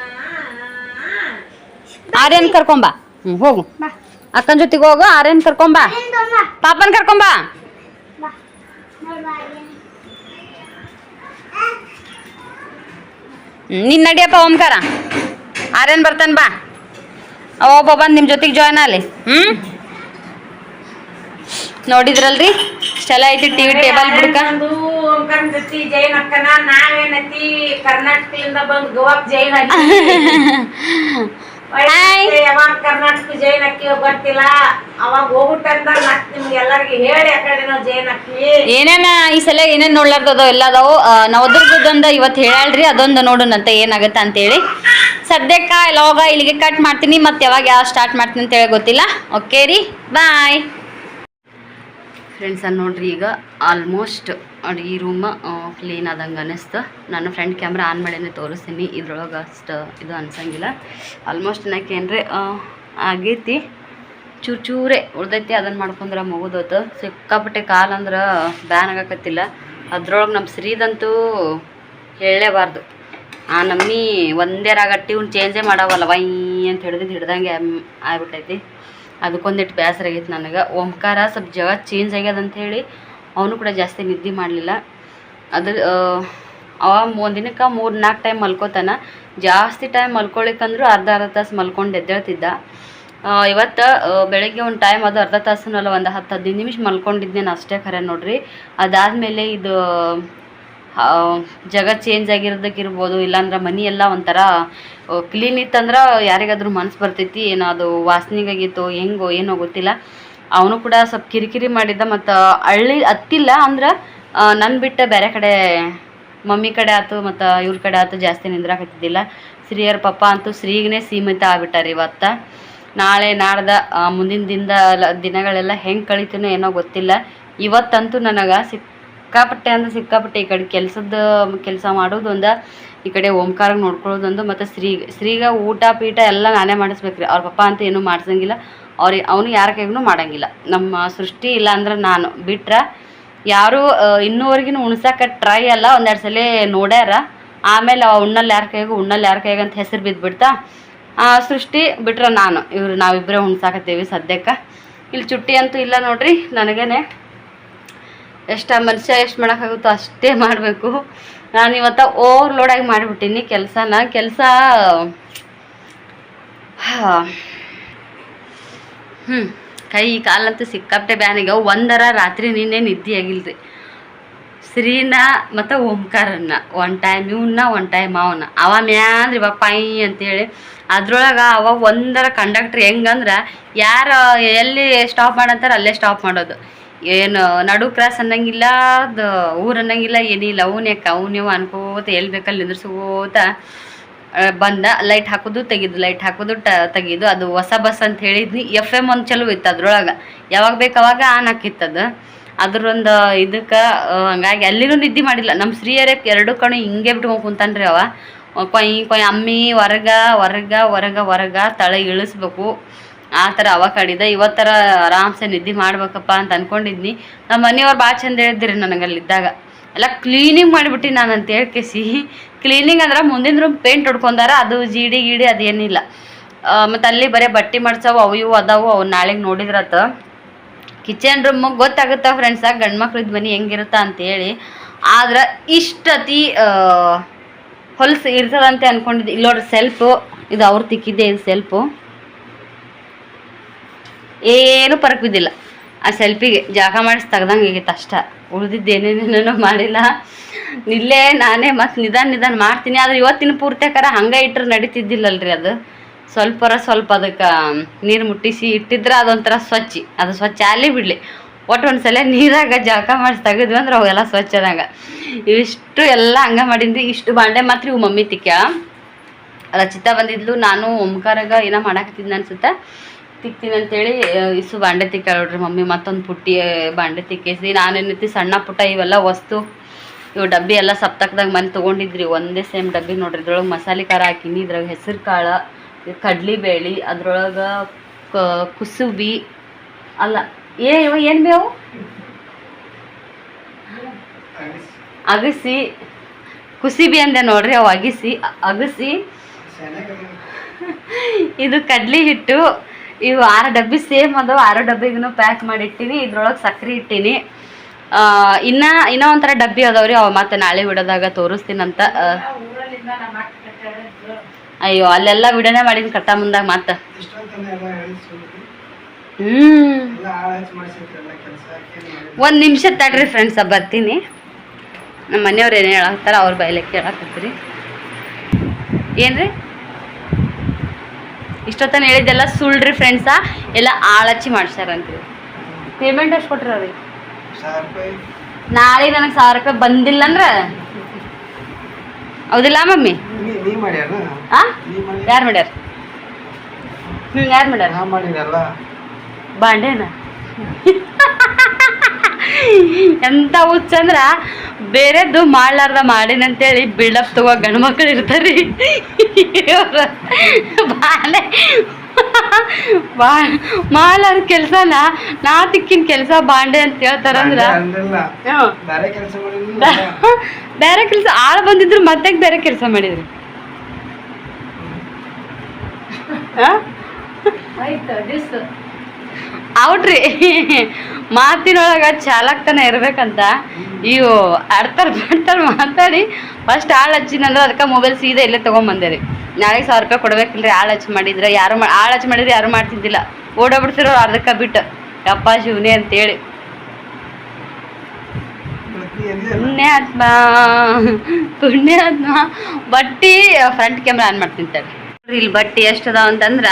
ಆರ್ಯನ್ ಕರ್ಕೊಂಬಾ ಹ್ಞೂ ಹೋಗು. ಅಕ್ಕನ ಜೊತೆಗೆ ಹೋಗು ಆರ್ಯನ್ ಕರ್ಕೊಂಬಾ ಪಾಪನ್ ಕರ್ಕೊಂಬಾ ನಿನ್ನ ನೀನ್ ನಡಿಯಪ್ಪ ಓಂಕಾರ. ಆರ್ಯನ್ ಬರ್ತಾನೆ ಬಾ. ಒಬ್ಬ ಬಂದು ನಿಮ್ಮ ಜೊತೆಗೆ ಜಾಯ್ನ್ ಆಗಲಿ. ಹ್ಞೂ ನೋಡಿದ್ರಲ್ರಿ? ಚಲ ಐತಿ ಟಿವಿ ಟೇಬಲ್ ಬುಡ್ಕ. ಜೊತೆ ಜೈನ್ ಅಕ್ಕನ ನಾವೇನತಿ ಕರ್ನಾಟಕದಿಂದ ಬಂದು ಗೋವಾಕ್ ಜೈನ್ ಯಾವಾಗ ಕರ್ನಾಟಕ ಜೈನ್ ಅಕ್ಕಿ ಗೊತ್ತಿಲ್ಲ ಅವಾಗ ಹೋಗ್ಬಿಟ್ಟಂದ ಮತ್ತೆ ನಿಮ್ಗೆ ಎಲ್ಲರಿಗೆ ಹೇಳಿ ಆ ಕಡೆ ನಾವು ಜೈನ್ ಅಕ್ಕಿ ಏನೇನ ಈ ಸಲ ಏನೇನ್ ನೋಡ್ಲಾರ್ದದ ಎಲ್ಲ ಅದಾವು? ನವದುರ್ಗದೊಂದು ಇವತ್ತು ಹೇಳಲ್ರಿ ಅದೊಂದು ನೋಡೋಣಂತ ಏನಾಗುತ್ತೆ ಅಂತೇಳಿ. ಸದ್ಯಕ್ಕ ಎಲ್ಲವಾಗ ಇಲ್ಲಿಗೆ ಕಟ್ ಮಾಡ್ತೀನಿ ಮತ್ತೆ ಯಾವಾಗ ಯಾವ ಸ್ಟಾರ್ಟ್ ಮಾಡ್ತೀನಿ ಅಂತ ಹೇಳಿ ಗೊತ್ತಿಲ್ಲ. ಓಕೆ ರೀ ಬಾಯ್ ಫ್ರೆಂಡ್ಸ್ ಅನ್ನ ನೋಡ್ರಿ ಈಗ ಆಲ್ಮೋಸ್ಟ್ ಅಡುಗೆ ರೂಮ ಕ್ಲೀನ್ ಆದಂಗೆ ಅನ್ನಿಸ್ತು. ನಾನು ಫ್ರೆಂಡ್ ಕ್ಯಾಮ್ರಾ ಆನ್ ಮಾಡಿನೇ, ತೋರಿಸ್ತೀನಿ. ಇದ್ರೊಳಗೆ ಅಷ್ಟು ಇದು ಅನ್ಸಂಗಿಲ್ಲ. ಆಲ್ಮೋಸ್ಟ್ ನಾಕೇನ್ರಿ ಆಗೈತಿ. ಚೂರು ಚೂರೇ ಉಳ್ದೈತಿ ಅದನ್ನು ಮಾಡ್ಕೊಂಡ್ರೆ ಮುಗಿದೋತು ಸಿಕ್ಕಾಪಟ್ಟೆ ಕಾಲು ಅಂದ್ರೆ ಬ್ಯಾನ್ ಆಗಕತ್ತಿಲ್ಲ. ಅದ್ರೊಳಗೆ ನಮ್ಮ ಸ್ತ್ರೀದಂತೂ ಹೇಳಲೇಬಾರ್ದು. ಆ ನಮ್ಮಿ ಒಂದೇ ರಾಗ ಟ್ಯೂನ್ ಚೇಂಜೇ ಮಾಡವಲ್ಲ, ವೈ ಅಂತ ಹಿಡ್ದಿದ್ದು ಹಿಡ್ದಂಗೆ ಆಗ್ಬಿಟ್ಟೈತಿ. ಅದಕ್ಕೊಂದಿಟ್ಟು ಬೇಸರ ಆಗೈತೆ ನನಗೆ. ಓಂಕಾರ ಸ್ವಲ್ಪ ಜಗ ಚೇಂಜ್ ಆಗ್ಯದ ಹೇಳಿ ಅವನು ಕೂಡ ಜಾಸ್ತಿ ನಿದ್ದೆ ಮಾಡಲಿಲ್ಲ. ಅದ್ರ ಅವ ಒಂದಿನಕ್ಕೆ ಮೂರು ನಾಲ್ಕು ಟೈಮ್ ಮಲ್ಕೋತಾನ. ಜಾಸ್ತಿ ಟೈಮ್ ಮಲ್ಕೊಳಿಕ್ಕಂದ್ರೂ ಅರ್ಧ ಅರ್ಧ ತಾಸು ಮಲ್ಕೊಂಡು ಎದ್ದೇಳ್ತಿದ್ದ. ಇವತ್ತು ಬೆಳಗ್ಗೆ ಒಂದು ಟೈಮ್ ಅದು ಅರ್ಧ ತಾಸುನಲ್ಲ ಒಂದು ಹತ್ತು ಹದಿನೈದು ನಿಮಿಷ ಮಲ್ಕೊಂಡಿದ್ದೇನೆ ಅಷ್ಟೇ ಖರೆ ನೋಡ್ರಿ. ಅದಾದಮೇಲೆ ಇದು ಜಗ ಚೇಂಜ್ ಆಗಿರೋದಕ್ಕಿರ್ಬೋದು, ಇಲ್ಲಾಂದ್ರೆ ಮನಿ ಎಲ್ಲ ಒಂಥರ ಕ್ಲೀನ್ ಇತ್ತಂದ್ರೆ ಯಾರಿಗಾದ್ರೂ ಮನ್ಸು ಬರ್ತೈತಿ ಏನೋ ಅದು ವಾಸನೆಗಾಗಿತ್ತು, ಹೆಂಗೋ, ಏನೋ ಗೊತ್ತಿಲ್ಲ. ಅವನು ಕೂಡ ಸ್ವಲ್ಪ ಕಿರಿಕಿರಿ ಮಾಡಿದ್ದ ಮತ್ತು ಹಳ್ಳಿ ಹತ್ತಿಲ್ಲ ಅಂದ್ರೆ ನನ್ನ ಬಿಟ್ಟ ಬೇರೆ ಕಡೆ, ಮಮ್ಮಿ ಕಡೆ ಆಯ್ತು ಮತ್ತು ಇವ್ರ ಕಡೆ ಆಯ್ತು ಜಾಸ್ತಿ ನಿಂದ್ರಾಕತ್ತಿದ್ದಿಲ್ಲ ಸ್ತ್ರೀಯರ ಪಪ್ಪ ಅಂತೂ ಶ್ರೀಗನೇ ಸೀಮಿತ ಆಗ್ಬಿಟ್ಟಾರೆ ಇವತ್ತು. ನಾಳೆ, ನಾಡ್ದ ಮುಂದಿನ ದಿನದ ದಿನಗಳೆಲ್ಲ ಹೆಂಗೆ ಕಳೀತೀನೋ ಏನೋ ಗೊತ್ತಿಲ್ಲ. ಇವತ್ತಂತೂ ನನಗೆ ಸಿಕ್ಕಾಪಟ್ಟೆ ಅಂದ್ರೆ ಸಿಕ್ಕಾಪಟ್ಟೆ ಈ ಕಡೆ ಕೆಲಸದ ಕೆಲಸ ಮಾಡೋದೊಂದು, ಈ ಕಡೆ ಓಂಕಾರ ನೋಡ್ಕೊಳ್ಳೋದೊಂದು, ಮತ್ತು ಸ್ತ್ರೀ ಸ್ತ್ರೀಗ ಊಟ ಪೀಟ ಎಲ್ಲ ನಾನೇ ಮಾಡಿಸ್ಬೇಕ್ರಿ. ಅವ್ರ ಪಪ್ಪ ಅಂತ ಏನೂ ಮಾಡ್ಸಂಗಿಲ್ಲ. ಅವ್ರಿಗೆ ಅವನು ಯಾರ ಕೈಗೂ ಮಾಡಂಗಿಲ್ಲ. ನಮ್ಮ ಸೃಷ್ಟಿ ಇಲ್ಲ ಅಂದ್ರೆ ನಾನು. ಬಿಟ್ರೆ ಯಾರು ಇನ್ನೂವರೆಗಿನ ಉಣ್ಸಕ್ಕೆ ಟ್ರೈ ಅಲ್ಲ ಒಂದೆರಡು ಸಲ ನೋಡ್ಯಾರ. ಆಮೇಲೆ ಅವ ಉಣ್ಣಲ್ಲಿ ಯಾರ ಕೈಗು ಉಣ್ಣಲ್ಲಿ ಯಾರ ಕೈಗೆ ಅಂತ ಹೆಸರು ಬಿದ್ದುಬಿಡ್ತಾ ಆ, ಸೃಷ್ಟಿ ಬಿಟ್ರೆ ನಾನು. ಇವ್ರು ನಾವಿಬ್ಬರೇ ಉಣ್ಸಾಕತ್ತೀವಿ ಸದ್ಯಕ್ಕೆ. ಇಲ್ಲಿ ಚುಟ್ಟಿ ಅಂತೂ ಇಲ್ಲ ನೋಡ್ರಿ ನನಗೇನೆ. ಎಷ್ಟು ಮನುಷ್ಯ ಎಷ್ಟು ಮಾಡೋಕ್ಕಾಗುತ್ತೋ ಅಷ್ಟೇ ಮಾಡಬೇಕು. ನಾನು ಇವತ್ತು ಓವರ್ಲೋಡಾಗಿ ಮಾಡಿಬಿಟ್ಟೀನಿ ಕೆಲಸನ. ಕೆಲಸ ಹ್ಞೂ ಕೈ ಕಾಲಂತೂ ಸಿಕ್ಕಾಪಟ್ಟೆ ಬ್ಯಾನಿಗೆ ಒಂದರ ರಾತ್ರಿ ನಿನ್ನೆ ನಿದ್ದೆ ಆಗಿಲ್ರಿ. ಶ್ರೀನ ಮತ್ತು ಓಂಕಾರನ್ನ. ಒನ್ ಟೈಮ್ ಇವನ್ನ ಒನ್ ಟೈಮ್ ಅವನ. ಅವ ಮ್ಯಾಂದ್ರಿ ಇವಾಗ ಪೈ ಅಂತೇಳಿ. ಅದ್ರೊಳಗೆ ಅವ ಒಂದರ ಕಂಡಕ್ಟ್ರ್ ಹೆಂಗಂದ್ರೆ ಯಾರು ಎಲ್ಲಿ ಸ್ಟಾಪ್ ಮಾಡಂತಾರೆ ಅಲ್ಲೇ ಸ್ಟಾಪ್ ಮಾಡೋದು. ಏನು ನಡು ಕ್ರಾಸ್ ಅನ್ನಂಗಿಲ್ಲ ಅದು ಊರು ಅನ್ನಂಗಿಲ್ಲ, ಏನಿಲ್ಲ. ಅವನ್ಯಾಕ ಅವನ್ಯವ ಅನ್ಕೋತ ಎಲ್ಲಿ ಬೇಕಲ್ಲಿ ನಿಂದ್ರಿಸ್ಕೋತ ಬಂದ ಲೈಟ್ ಹಾಕೋದು, ತೆಗೆದು ಲೈಟ್ ಹಾಕೋದು, ಟ, ತೆಗೆದು, ಅದು ಹೊಸ ಬಸ್ ಅಂತ ಹೇಳಿದ್ನಿ. ಎಫ್ ಎಂ ಒಂದು ಚಲೋ ಇತ್ತು ಅದ್ರೊಳಗೆ. ಯಾವಾಗ ಬೇಕು ಅವಾಗ ಆನ್ ಹಾಕಿತ್ತದು. ಅದ್ರೊಂದು ಇದಕ್ಕೆ ಹಂಗಾಗಿ ಅಲ್ಲಿನೂ ನಿದ್ದೆ ಮಾಡಿಲ್ಲ. ನಮ್ಮ ಸ್ತ್ರೀಯರೇ ಎರಡು ಕಣು ಹಿಂಗೆ ಬಿಟ್ಕೊಂಡು ಕುಂತಾನ್ರಿ ಅವ. ಕೊಯ್ ಕೊಯ್, ಅಮ್ಮಿ, ಹೊರಗ ಹೊರಗ ಹೊರಗ ಹೊರಗ ತಳೆ ಇಳಿಸ್ಬೇಕು. ಆ ಥರ ಅವ ಕಡಿದ. ಇವತ್ತರ ಆರಾಮ್ಸೆ ನಿದ್ದೆ ಮಾಡ್ಬೇಕಪ್ಪ ಅಂತ ಅನ್ಕೊಂಡಿದ್ನಿ. ನಮ್ಮ ಮನೆಯವ್ರು ಭಾಳ ಚಂದ ಹೇಳಿದ್ರಿ ನನಗೆ ಅಲ್ಲಿದ್ದಾಗ. ಎಲ್ಲ ಕ್ಲೀನಿಂಗ್ ಮಾಡಿಬಿಟ್ಟು ನಾನು ಅಂತ ಹೇಳ್ಕೇಸಿ ಕ್ಲೀನಿಂಗ್ ಅಂದ್ರೆ ಮುಂದಿನ ರೂಮ್ ಪೇಂಟ್ ಹೊಡ್ಕೊಂಡಾರ ಅದು ಜೀಡಿ ಗೀಡಿ ಅದೇನಿಲ್ಲ. ಮತ್ತು ಅಲ್ಲಿ ಬರೀ ಬಟ್ಟೆ ಮಾಡ್ಸವು, ಅವು ಇವು ಅದಾವು, ಅವು ನಾಳೆಗೆ ನೋಡಿದ್ರತ. ಕಿಚನ್ ರೂಮ್ ಗೊತ್ತಾಗುತ್ತಾ ಫ್ರೆಂಡ್ಸ ಗಂಡು ಮಕ್ಳದ್ದು ಮನೆ ಹೆಂಗಿರುತ್ತಾ ಅಂತೇಳಿ. ಆದ್ರೆ ಇಷ್ಟತಿ ಹೊಲ್ಸು ಇರ್ತದಂತೆ ಅನ್ಕೊಂಡಿದ್ದೆ. ಇಲ್ಲಿ ನೋಡ್ರಿ ಸೆಲ್ಫು ಇದು ಅವ್ರು ತಿಕ್ಕಿದ್ದೆ ಇದು ಸೆಲ್ಫು ಏನು ಪರಕ್ ಬಿದ್ದಿಲ್ಲ. ಆ ಸೆಲ್ಫಿಗೆ ಜಾಗ ಮಾಡಿಸ್ ತೆಗ್ದಂಗೆ ಆಗೈತೆ ಅಷ್ಟ. ಉಳಿದಿದ್ದೇನೇನೇನೋ ಮಾಡಿಲ್ಲ. ಇಲ್ಲೇ ನಾನೇ ಮತ್ತೆ ನಿಧಾನ ನಿಧಾನ ಮಾಡ್ತೀನಿ. ಆದ್ರೆ ಇವತ್ತಿನ ಪೂರ್ತಿಯಾಕಾರ ಹಂಗೆ ಇಟ್ಟರೆ ನಡೀತಿದ್ದಿಲ್ಲಲ್ರಿ ಅದು. ಸ್ವಲ್ಪರ ಸ್ವಲ್ಪ ಅದಕ್ಕೆ ನೀರು ಮುಟ್ಟಿಸಿ ಇಟ್ಟಿದ್ರೆ ಅದೊಂಥರ ಸ್ವಚ್ಛ ಅದು ಸ್ವಚ್ಛ ಅಲ್ಲಿ ಬಿಡಲಿ. ಒಟ್ಟು ಒಂದ್ಸಲ ನೀರಾಗ ಜಳಕ ಮಾಡಿಸಿ ತೆಗೆದ್ವಿ ಅಂದ್ರೆ ಅವೆಲ್ಲ ಸ್ವಚ್ಛ ಅದಂಗ ಇವಿಷ್ಟು ಎಲ್ಲ ಹಂಗೆ ಮಾಡಿದ್ವಿ ಇಷ್ಟು ಬಾಂಡೆ ಮಾತ್ರ ಇವು ಮಮ್ಮಿ ತಿಕ್ಕ ರಚಿತಾ ಬಂದಿದ್ಲು. ನಾನು ಓಂಕಾರಾಗ ಏನೋ ಮಾಡಾಕತ್ತಿದ್ನ ಅನ್ಸುತ್ತೆ? ತಿಕ್ತೀನಿ ಅಂತೇಳಿ ಇಸು ಬಾಂಡೆ ತಿಕ್ಕ ನೋಡ್ರಿ ಮಮ್ಮಿ. ಮತ್ತೊಂದು ಪುಟ್ಟಿ ಬಾಂಡೆ ತಿಕ್ಕೇಸಿ. ನಾನೇನೈತಿ ಸಣ್ಣ ಪುಟ್ಟ ಇವೆಲ್ಲ ವಸ್ತು ಇವು ಡಬ್ಬಿ ಎಲ್ಲ ಸಪ್ತಕ್ದಾಗ ಮನೆ ತೊಗೊಂಡಿದ್ರಿ, ಒಂದೇ ಸೇಮ್ ಡಬ್ಬಿ ನೋಡ್ರಿ. ಇದ್ರೊಳಗೆ ಮಸಾಲೆ ಖಾರ ಹಾಕಿನಿ ಇದ್ರಾಗ ಹೆಸರು ಕಾಳು ಕಡ್ಲಿ ಬೇಳೆ ಅದ್ರೊಳಗೆ ಕುಸುಬಿ, ಅಲ್ಲ, ಏ ಇವ ಏನು ಬೇವು ಅಗಸಿ. ಕುಸಿಬಿ ಅಂದೆ ನೋಡ್ರಿ ಅವು, ಅಗಸಿ ಅಗಸಿ. ಇದು ಕಡ್ಲಿ ಹಿಟ್ಟು. ಇವು ಆರು ಡಬ್ಬಿ ಸೇಮ್ ಅದು ಆರು ಡಬ್ಬಿಗೂ ಪ್ಯಾಕ್ ಮಾಡಿ ಇಟ್ಟಿನಿ, ಇದ್ರೊಳಗೆ ಸಕ್ಕರೆ ಇಟ್ಟೀನಿ. ಇನ್ನ ಇನ್ನ ಒಂಥರ ಡಬ್ಬಿ ಅದಾವ್ರಿ, ಅವ ಮತ್ತೆ ನಾಳೆ ಬಿಡೋದಾಗ ತೋರಿಸ್ತೀನಂತ. ಅಯ್ಯೋ, ಅಲ್ಲೆಲ್ಲ ವಿಡಿಯೋನೇ ಮಾಡೀನಿ ಕಟ್ಟ ಮುಂದಾಗ ಮತ್ತೆ. ಹ್ಮ್. ಏನು ಒಂದು ನಿಮಿಷ ತಡ್ರಿ ಫ್ರೆಂಡ್ಸ ಬರ್ತೀನಿ. ನಮ್ಮ ಮನೆಯವ್ರು ಏನು ಹೇಳಾಕ್ತಾರ ಅವ್ರ ಬೈಲೆ ಕೇಳಾಕತ್ತೀರಿ. ಏನ್ರಿ? ಇಷ್ಟೊತ್ತನ ಹೇಳಿದ್ದೆಲ್ಲ ಸುಳ್ಳ್ರಿ ಫ್ರೆಂಡ್ಸ ಎಲ್ಲ ಆಳಚ್ಚಿ ಮಾಡ್ಸ್ಯಾರಂತ್ರಿ. ಪೇಮೆಂಟ್ ಎಷ್ಟು ಕೊಟ್ರಿ ಅವ್ರಿಗೆ? ನಾಳೆ ನನಗೆ ಸಾವಿರ ರೂಪಾಯಿ ಬಂದಿಲ್ಲ ಅಂದ್ರೆ ಹೌದಿಲ್ಲ ಮಮ್ಮಿ? ಯಾರು ಮಾಡ್ಯಾರ? ಹ್ಞೂ ಯಾರು ಮಾಡ್ಯಾರ? ಬಾಂಡೇನ? ಎಂತ ಹುಚ್ಚ ಅಂದ್ರ ಬೇರೆದ್ದು ಮಾಡ್ಲಾರ್ದ ಮಾಡಿನಂತೇಳಿ ಬಿಲ್ಡಪ್ ತಗೋ ಗಂಡು ಮಕ್ಳು ಇರ್ತಾರೀ ಬಾಂಡೆ ಬಾಳೆ ಬಾ ಮಾಡ್ಲಾರ್ದ ಕೆಲ್ಸನ ನಾ ತಿಕ್ಕಿನ ಕೆಲಸ ಬಾಂಡೆ ಅಂತ ಹೇಳ್ತಾರಂದ್ರ ಬೇರೆ ಕೆಲಸ ಆಳ್ ಬಂದಿದ್ರು ಮತ್ತೆ ಬೇರೆ ಕೆಲಸ ಮಾಡಿದ್ರಿ? ಔಟ್ರಿ. ಮಾತಿನೊಳಗ ಚಾಲಕ್ತನ ಇರ್ಬೇಕಂತ ಇವು ಅಡ್ತಾರ ಮಾಡ್ತಾರ ಮಾತಾಡಿ ಫಸ್ಟ್ ಆಳು ಹಚ್ಚಿನಂದ್ರೆ ಅದಕ್ಕೆ ಮೊಬೈಲ್ ಸೀದಾ ಇಲ್ಲೇ ತಗೊಂಡ್ ರೀ. ನಾಳೆಗೆ ಸಾವಿರ ರೂಪಾಯಿ ಕೊಡ್ಬೇಕಿಲ್ರಿ ಆಳು ಹಚ್ಚಿ ಮಾಡಿದ್ರೆ ಯಾರು ಆಳು ಹಚ್ಚಿ ಮಾಡಿದ್ರೆ ಯಾರು ಮಾಡ್ತಿದ್ದಿಲ್ಲ. ಓಡಾಬಿಡ್ತಿರೋ ಅರ್ಧಕ್ಕೆ ಬಿಟ್ಟು, ಯಪ್ಪ ಶಿವನೇ ಅಂತೇಳಿ. ಪುಣ್ಯಾತ್ಮ ಪುಣ್ಯಾತ್ಮ ಬಟ್ಟಿ ಫ್ರಂಟ್ ಕ್ಯಾಮ್ರಾ ಆನ್ ಮಾಡ್ತೀನಿ ತಡ್ರಿ. ಇಲ್ಲಿ ಬಟ್ಟಿ ಎಷ್ಟು ಅದಾವ ಅಂತಂದ್ರ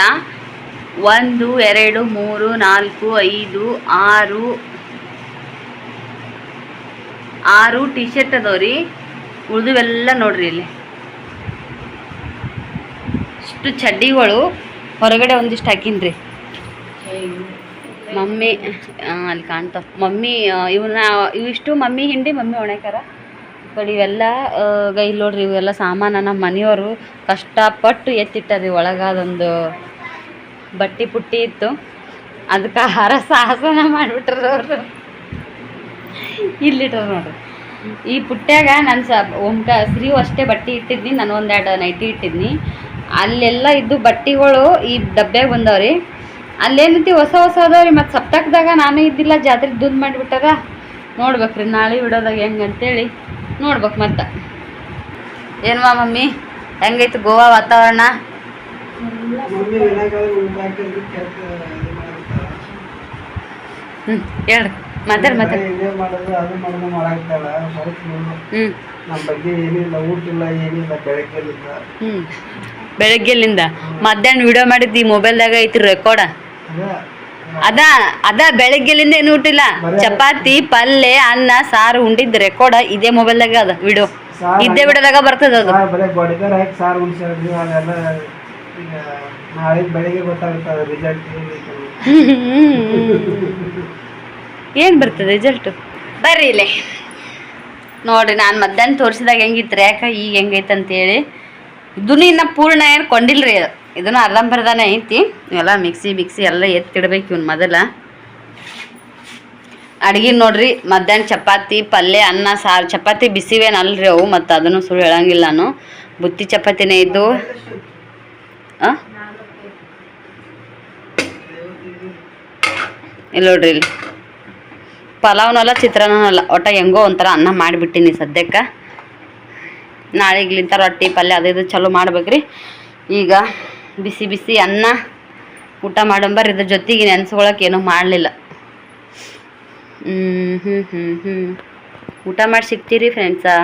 ಒಂದು, ಎರಡು, ಮೂರು, ನಾಲ್ಕು, ಐದು, ಆರು ಆರು ಟಿ ಶರ್ಟ್ ಅದಾವ್ರಿ. ಉಳಿದುವೆಲ್ಲ ನೋಡ್ರಿ ಇಲ್ಲಿ. ಇಷ್ಟು ಚಡ್ಡಿಗಳು ಹೊರಗಡೆ ಒಂದಿಷ್ಟು ಹಾಕಿನ್ರಿ. ಮಮ್ಮಿ ಅಲ್ಲಿ ಕಾಣ್ತಾವ. ಮಮ್ಮಿ ಇವನ್ನ ಇವಿಷ್ಟು ಮಮ್ಮಿ ಹಿಂಡಿ ಮಮ್ಮಿ ಒಣಕಾರ. ಕಡೆ ಇವೆಲ್ಲ ಆ, ಗ- ಇಲ್ಲಿ ನೋಡ್ರಿ ಇವೆಲ್ಲ ಸಾಮಾನ ನಮ್ಮ ಮನೆಯವರು ಕಷ್ಟಪಟ್ಟು ಎತ್ತಿಟ್ಟಾರಿ ಒಳಗಾದೊಂದು ಬಟ್ಟಿ ಪುಟ್ಟಿ ಇತ್ತು. ಅದಕ್ಕೆ ಹರ ಸಾಹಸನ ಮಾಡಿಬಿಟ್ರ ಅವರು ಇಲ್ಲಿಟ್ರ ನೋಡ್ರಿ. ಈ ಪುಟ್ಟ್ಯಾಗ ನಾನು ಸ ಒಮ್ಕ ಸ್ತ್ರೀ ಅಷ್ಟೇ ಬಟ್ಟೆ ಇಟ್ಟಿದ್ನಿ ನಾನು ಒಂದೆರಡು ನೈಟಿ ಇಟ್ಟಿದ್ನಿ. ಅಲ್ಲೆಲ್ಲ ಇದ್ದು ಬಟ್ಟೆಗಳು ಈ ಡಬ್ಬ್ಯಾಗ ಬಂದವ್ರಿ. ಅಲ್ಲೇನೈತಿ ಹೊಸ ಹೊಸ ಅದಾವ್ರಿ ಮತ್ತು ಸಪ್ತಾಕದಾಗ ನಾನು ಇದ್ದಿಲ್ಲ ಜಾತ್ರೆ ದುಂದು ಮಾಡಿಬಿಟ್ಟಾರ ನೋಡ್ಬೇಕ್ರಿ ನಾಳೆ ಬಿಡೋದಾಗ ಹೆಂಗಂತೇಳಿ ನೋಡ್ಬೇಕು ಮತ್ತೆ. ಏನ್ವಾ ಮಮ್ಮಿ? ಹೆಂಗೈತಿ ಗೋವಾ ವಾತಾವರಣ. ಹ್ಞೂ ಹೇಳ್ರಿ. ಮಾತಾಡಿ ಮಾತಾಡಿ. ನಮ್ಮ ಬಗ್ಗೆ ಏನಿಲ್ಲ ಊಟ ಇಲ್ಲ ಏನಿಲ್ಲ ಹ್ಞೂ ಬೆಳಗ್ಗೆಲಿಂದ. ಮಧ್ಯಾಹ್ನ ವಿಡಿಯೋ ಮಾಡಿದ್ದು ಈ ಮೊಬೈಲ್ದಾಗ ಐತಿ ರೆಕಾರ್ಡ ಅದ ಅದ ಬೆಳಗ್ಗೆಲಿಂದ ಏನು ಊಟಿಲ್ಲ ಚಪಾತಿ ಪಲ್ಯ ಅನ್ನ ಸಾರು ಉಂಡಿದ್ದು ರೆಕಾರ್ಡ ಇದೇ ಮೊಬೈಲ್ದಾಗ ಅದ ವಿಡಿಯೋ ಇದ್ದೇ ಇದೇ ವಿಡಿಯೋದಾಗ ಬರ್ತದ ಅದು. ಏನು ಬರ್ತದೆ ರಿಸಲ್ಟು ಬರ್ರಿ ಇಲ್ಲೇ. ನೋಡ್ರಿ ನಾನು ಮಧ್ಯಾಹ್ನ ತೋರಿಸಿದಾಗ ಹೆಂಗಿತ್ತು ರ್ಯಾಕ ಈಗ ಹೆಂಗೈತೆ ಅಂತೇಳಿ. ಇದನ್ನು ಇನ್ನು ಪೂರ್ಣ ಏನು ಕೊಂಡಿಲ್ರಿ ಇದನ್ನು ಅರ್ಧಂಬರ್ಧನೇ ಐತಿ. ಎಲ್ಲ ಮಿಕ್ಸಿ ಮಿಕ್ಸಿ ಎಲ್ಲ ಎತ್ತಿಡ್ಬೇಕು ಇವ್ನು ಮೊದಲ. ಅಡ್ಗೆ ನೋಡ್ರಿ, ಮಧ್ಯಾಹ್ನ ಚಪಾತಿ, ಪಲ್ಯ, ಅನ್ನ, ಸಾರು. ಚಪಾತಿ ಬಿಸಿವೇನಲ್ರಿ ಅವು, ಮತ್ತು ಅದನ್ನು ಸುಳ್ಳು ಹೇಳಂಗಿಲ್ಲ ನಾನು. ಬುತ್ತಿ ಚಪಾತಿನೇ ಇದ್ದು? ಇಲ್ಲಿ ನೋಡ್ರಿ ಅಲ್ಲ ಪಲಾವ್ನಲ್ಲ ಚಿತ್ರಾನ್ನಲ್ಲ ಒಟ್ಟ ಹೆಂಗೋ ಒಂಥರ ಅನ್ನ ಮಾಡಿಬಿಟ್ಟಿನಿ ಸದ್ಯಕ್ಕೆ. ನಾಳೆಗ್ಲಿಂತ ರೊಟ್ಟಿ, ಪಲ್ಯ ಅದು ಇದು ಚಲೋ ಮಾಡ್ಬೇಕ್ರಿ. ಈಗ ಬಿಸಿ ಬಿಸಿ ಅನ್ನ, ಊಟ ಮಾಡಂಬರ್, ಇದ್ರ ಜೊತೆಗೆ ನೆನ್ಸ್ಕೊಳಕ್ಕೆ ಏನೂ ಮಾಡಲಿಲ್ಲ. ಹ್ಞೂ ಹ್ಞೂ ಹ್ಞೂ ಹ್ಞೂ ಊಟ ಮಾಡಿ ಸಿಗ್ತೀರಿ ಫ್ರೆಂಡ್ಸಾ